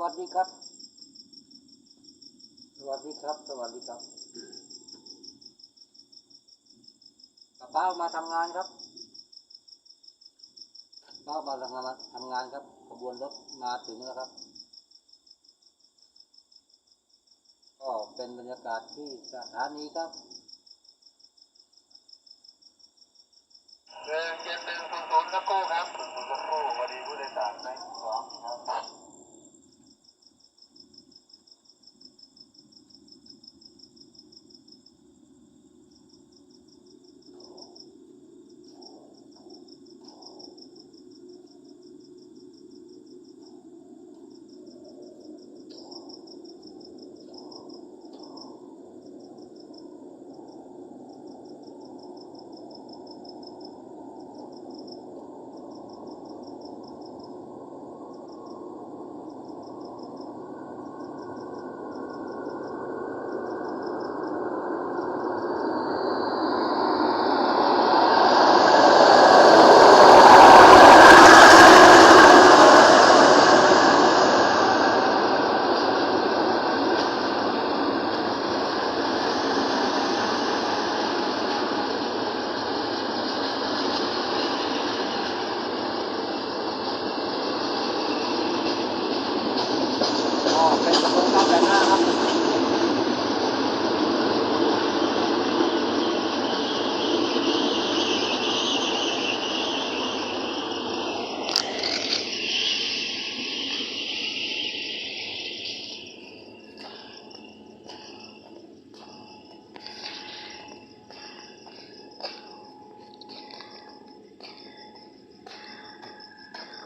วัสดีครับ สวัสดีครับ สวัสดีครับป้าป้ามาทำงานครับป้ามาทำงานทำงานครับ ขบวนรถมาถึงแล้วครับ ก็เป็นบรรยากาศที่สถานีครับเดินเจ็ดหนึ่งศูนย์ศูนย์สักครู่ครับศูนย์ศูนย์สักครู่สวัสดีผู้โดยสารในสองครับ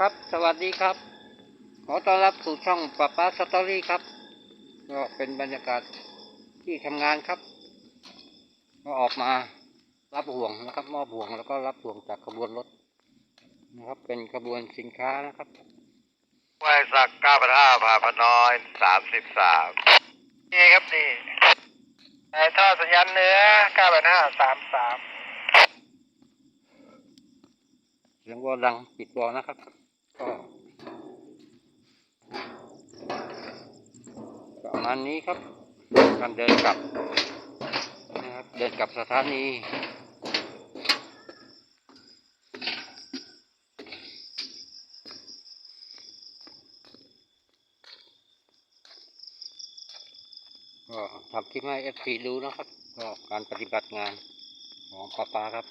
ครับ สวัสดีครับ ขอต้อนรับสู่ช่องป้าป้าสตอรี่ครับ ก็เป็นบรรยากาศที่ทำงานครับ ก็ออกมารับห่วงนะครับ มอบห่วงแล้วก็รับห่วงจากขบวนรถนะครับ เป็นขบวนสินค้านะครับไวสักเก้าพันห้าพาพน้อยสามสิบสามนี่ครับดีไอ้ท่อสัญญาณเนื้อเก้าพันห้าสามสาม เสียงวอลดังปิดวอลนะครับ ก็ประมาณนี้ครับการเดินกลับนะครับเดินกลับสถานีก็ทำคลิปให้เอฟซีดูนะครับ ก็การปฏิบัติงานของป้าปาครับ